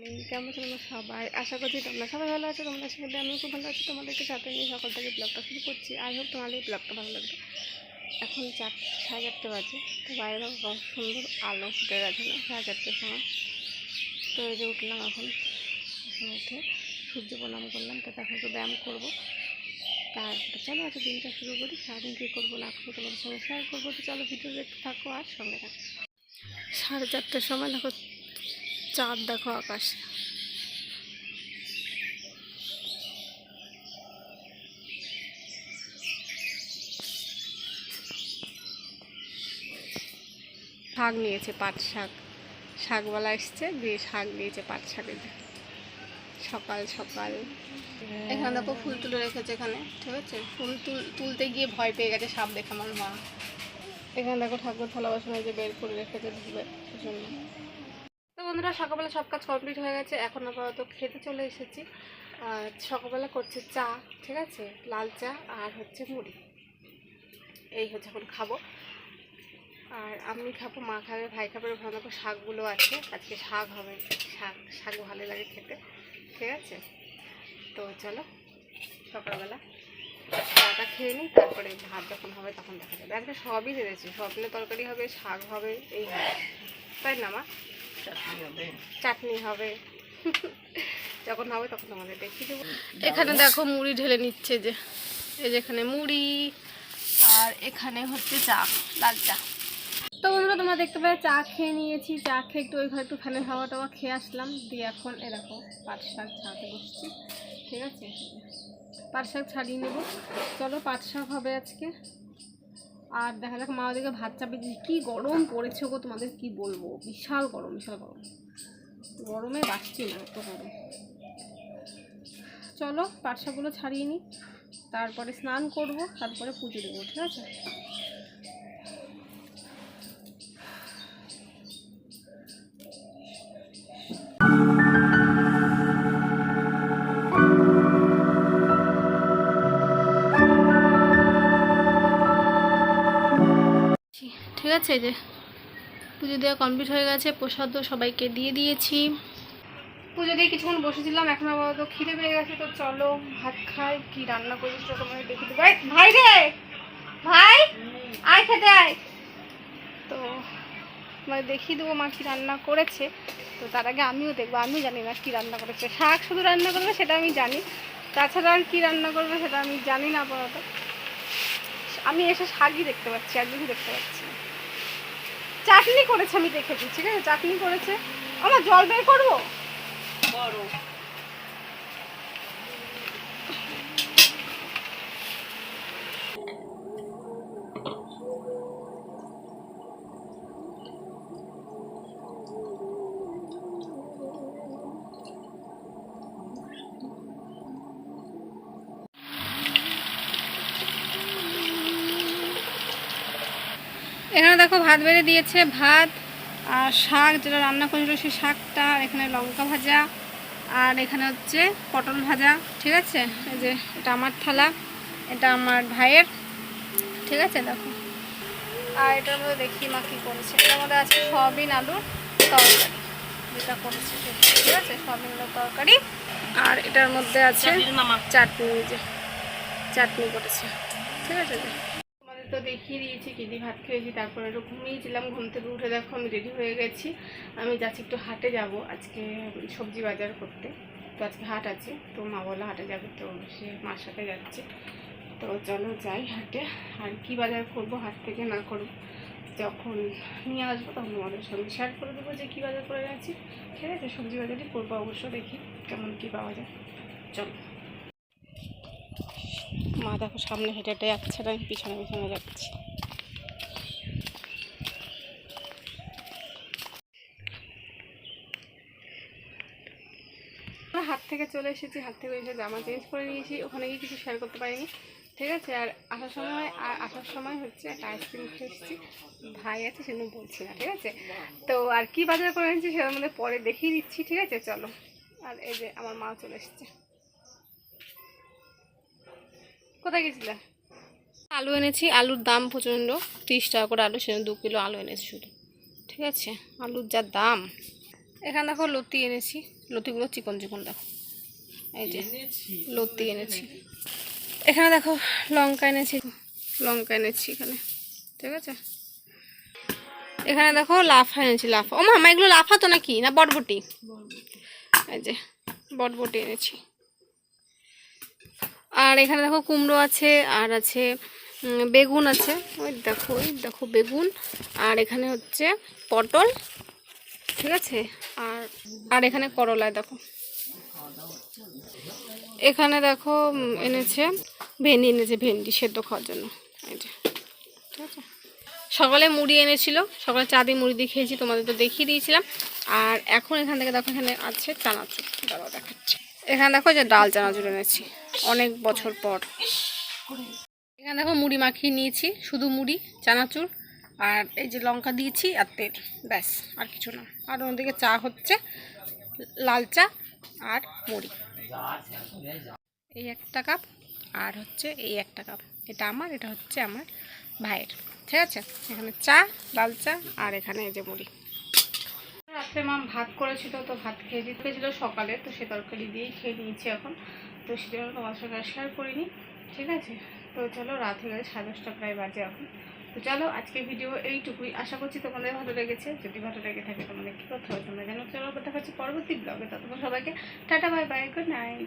Morning, কেমন আছো তোমরা সবাই? আশা করছি তোমরা সবাই ভালো আছো, তোমরা সাথে আমিও খুব ভালো আছি। তোমাদেরকে সাথে নিয়ে সকাল থেকে ব্লগটা শুরু করছি। আই হোপ তোমাদের এই ব্লগটা ভালো লাগবে। এখন চার সাড়ে চারটে বাজে। তো বাইরে কত সুন্দর আলো ফুটে গেছে না, সাড়ে চারটের সময়। তো এই যে উঠলাম এখন এখন উঠে সূর্য প্রণাম করলাম, তো এখন একটু ব্যায়াম করব। তারপরে চলো আজকে দিনটা শুরু করি। সারাদিন কী করব না করব তোমাদের সঙ্গে শেয়ার করব। তো চলো ভিডিও দেখতে থাকো আর সঙ্গে থাকো। সাড়ে চারটের সময় দেখো চাঁদ দেখো আকাশে। শাক নিয়েছে, পাট শাক। শাকওয়ালা এসছে, দিয়ে শাক নিয়েছে পাট শাকের সকাল সকাল। এখানে দেখো ফুল তুলে রেখেছে এখানে, ঠিক আছে? ফুল তুল, তুলতে গিয়ে ভয় পেয়ে গেছে, সাপ দেখে আমার মা। এখানে দেখো ঠাকুর থালা যে বের করে রেখেছে ধুবে জন্য। তো বন্ধুরা, সকালবেলা সব কাজ কমপ্লিট হয়ে গেছে। এখন আপাতত খেতে চলে এসেছি। সকালবেলা করছে চা, ঠিক আছে? লাল চা আর হচ্ছে মুড়ি। এই হচ্ছে এখন খাব। আর আমি খাব, মা খাবে, ভাই খাবে ভালো দেখো শাকগুলো আছে। আজকে শাক হবে, শাক শাক ভালো লাগে খেতে, ঠিক আছে? তো চলো, সকালবেলা চাটা খেয়ে নিই, তারপরে ভাত যখন হবে তখন দেখা যাবে। আজকে সবই দিয়েছি সবনের তরকারি হবে, শাক হবে, এই হবে। তাই না, মা? চাটনি হবে। যখন হবে তখন তোমাদের দেখিয়ে দেবো। এখানে দেখো মুড়ি ঢেলে নিচ্ছে যে, এই যেখানে মুড়ি, আর এখানে হচ্ছে চা, লাল চা। তো বন্ধুরা, তোমরা দেখতে পাবে চা খেয়ে নিয়েছি। চা খেয়ে একটু ওই ঘরে একটু ফ্যানের হাওয়া টাওয়া খেয়ে আসলাম। দিয়ে এখন এরকম পাট শাক ছাড়াতে বসছি। ঠিক আছে? পাট শাক ছাড়িয়ে নেব। চলো, পাট শাক হবে আজকে। আর দেখা যাক মা ওদিকে ভাত চাপে দিয়েছে কী গরম পড়েছে গো, তোমাদের কি বলব? বিশাল গরম বিশাল গরম। গরমে বাঁচছি না, এত গরম। চলো পাটশাগুলো ছাড়িয়ে নিই। তারপরে স্নান করব, তারপরে পুজো দেবো, ঠিক আছে? এই যে পুজো দেওয়া কমপ্লিট হয়ে গেছে প্রসাদও সবাইকে দিয়ে দিয়েছি। পুজো দিয়ে কিছুক্ষণ বসেছিলাম এখন আপাতত খিদে পেয়ে গেছে তো চলো ভাত খাই কি রান্না করেছিস তো তোমাকে দেখে দেবো। এই, ভাই রে! ভাই আয় খেতে আয়। তো মানে দেখিয়ে দেবো মা কী রান্না করেছে। তো তার আগে আমিও দেখব আমিও জানি না কী রান্না করেছে। শাক শুধু রান্না করবে সেটা আমি জানি তাছাড়া আর কী রান্না করবে সেটা আমি জানি না আপাতত। আমি এসে শাকই দেখতে পাচ্ছি আর দেখতে পাচ্ছি না। চাটনি করেছে আমি দেখেছি ঠিক আছে? চাটনি করেছে। আমার জল বের করব। এখানে দেখো ভাত বেড়ে দিয়েছে ভাত আর শাক যেটা রান্না করেছিল সেই শাকটা আর এখানে লঙ্কা ভাজা আর এখানে হচ্ছে পটল ভাজা ঠিক আছে? এই যে এটা আমার থালা এটা আমার ভাইয়ের ঠিক আছে? দেখো। আর এটার মধ্যে দেখি মা কী করেছে। এটার মধ্যে আছে সয়াবিন আলুর তরকারি যেটা করেছে ঠিক আছে? সয়াবিন আলুর তরকারি আর এটার মধ্যে আছে চাটনি যে চাটনি করেছে। ঠিক আছে? তো দেখিয়ে দিয়েছি কি দিয়ে ভাত খেয়েছি, তারপরে একটু ঘুমিয়েছিলাম, ঘুম থেকে উঠে দেখো আমি রেডি হয়ে গেছি। আমি যাচ্ছি একটু হাটে যাব, আজকে সবজি বাজার করতে। তো আজকে হাট আছে, তো মা বলো হাটে যাবে, তো সে মার সাথে যাচ্ছে। তো চলো যাই হাটে, আর কি বাজার করব, হাট থেকে না করব যখন নিয়ে আসব তখন তোমাদের সঙ্গে শেয়ার করে দেবো যে কী বাজার করে গেছি। ঠিক আছে, সবজি বাজারই করব অবশ্য দেখি, কেমন কী পাওয়া যায়। চলো। মা দেখো সামনে হেঁটে হেঁটে যাচ্ছে আমি পিছনে পিছনে যাচ্ছি। হাত থেকে চলে এসেছি হাত থেকে এসে জামা চেঞ্জ করে নিয়েছি, ওখানে গিয়ে কিছু শেয়ার করতে পারিনি, ঠিক আছে? আর আসার সময়, আর আসার সময় হচ্ছে একটা আইসক্রিম খেয়ে এসেছি। ভাই আছে, সেজন্য বলছি না, ঠিক আছে? তো আর কি বাজার করে এনেছি, সেটার মধ্যে পরে দেখিয়ে দিচ্ছি, ঠিক আছে? চলো। আর এই যে আমার মা চলে এসেছে। কোথায় গেছিলে? আলু এনেছি আলুর দাম প্রচণ্ড। তিরিশ টাকা করে আলু সেজন্য দু কিলো আলু এনেছি শুধু। ঠিক আছে? আলুর যা দাম। এখানে দেখো লতি এনেছি। লতিগুলো চিকন চিকন দেখো। এই যে লতি এনেছি। এখানে দেখো লঙ্কা এনেছি। লঙ্কা এনেছি এখানে। ঠিক আছে? এখানে দেখো লাফা এনেছি লাফা। ও মামা এগুলো লাফা তো নাকি? না বটবটি। এই যে বটবটি এনেছি। আর এখানে দেখো কুমড়ো আছে, আর আছে বেগুন আছে। ওই দেখো ওই দেখো বেগুন। আর এখানে হচ্ছে পটল, ঠিক আছে? আর আর এখানে করলা, দেখো। এখানে দেখো এনেছে ভেন্ডি এনেছে ভেন্ডি সেদ্ধ খাওয়ার জন্য। ঠিক আছে? সকালে মুড়ি এনেছিল, সকালে চা দিয়ে মুড়ি দিয়ে খেয়েছি, তোমাদের তো দেখিয়ে দিয়েছিলাম। আর এখন এখান থেকে দেখো, এখানে আছে চানাচুর। দাঁড়াও দেখাচ্ছি। এখানে দেখো যে ডাল, চানাচুর এনেছি। অনেক বছর পর। এখানে দেখো মুড়ি মাখিয়ে নিয়েছি, শুধু মুড়ি, চানাচুর আর এই যে লঙ্কা দিয়েছি আর তেল, ব্যাস, আর কিছু না। আর ওদিকে চা হচ্ছে, লাল চা আর মুড়ি। এই একটা কাপ আর হচ্ছে এই একটা কাপ। এটা আমার, এটা হচ্ছে আমার ভাইয়ের, ঠিক আছে? এখানে চা, লাল চা আর এখানে এই যে মুড়ি। রাত্রে মা ভাত করেছিল, তো ভাত খেয়ে দিতে সকালে, তো সে তরকারি দিয়েই খেয়ে নিয়েছি এখন। তো সেজন্য তোমার সঙ্গে শেয়ার করিনি, ঠিক আছে? তো চলো রাত হয়ে গেছে, সাড়ে দশটা প্রায় বাজে এখন। তো চলো আজকে ভিডিও এইটুকুই। আশা করছি তোমাদের ভালো লেগেছে। যদি ভালো লেগে থাকে তোমাদের কী করতে হবে তোমরা জানো চলো কথা হচ্ছে পরবর্তী ব্লগে তো তোমার সবাইকে tata bye bye good night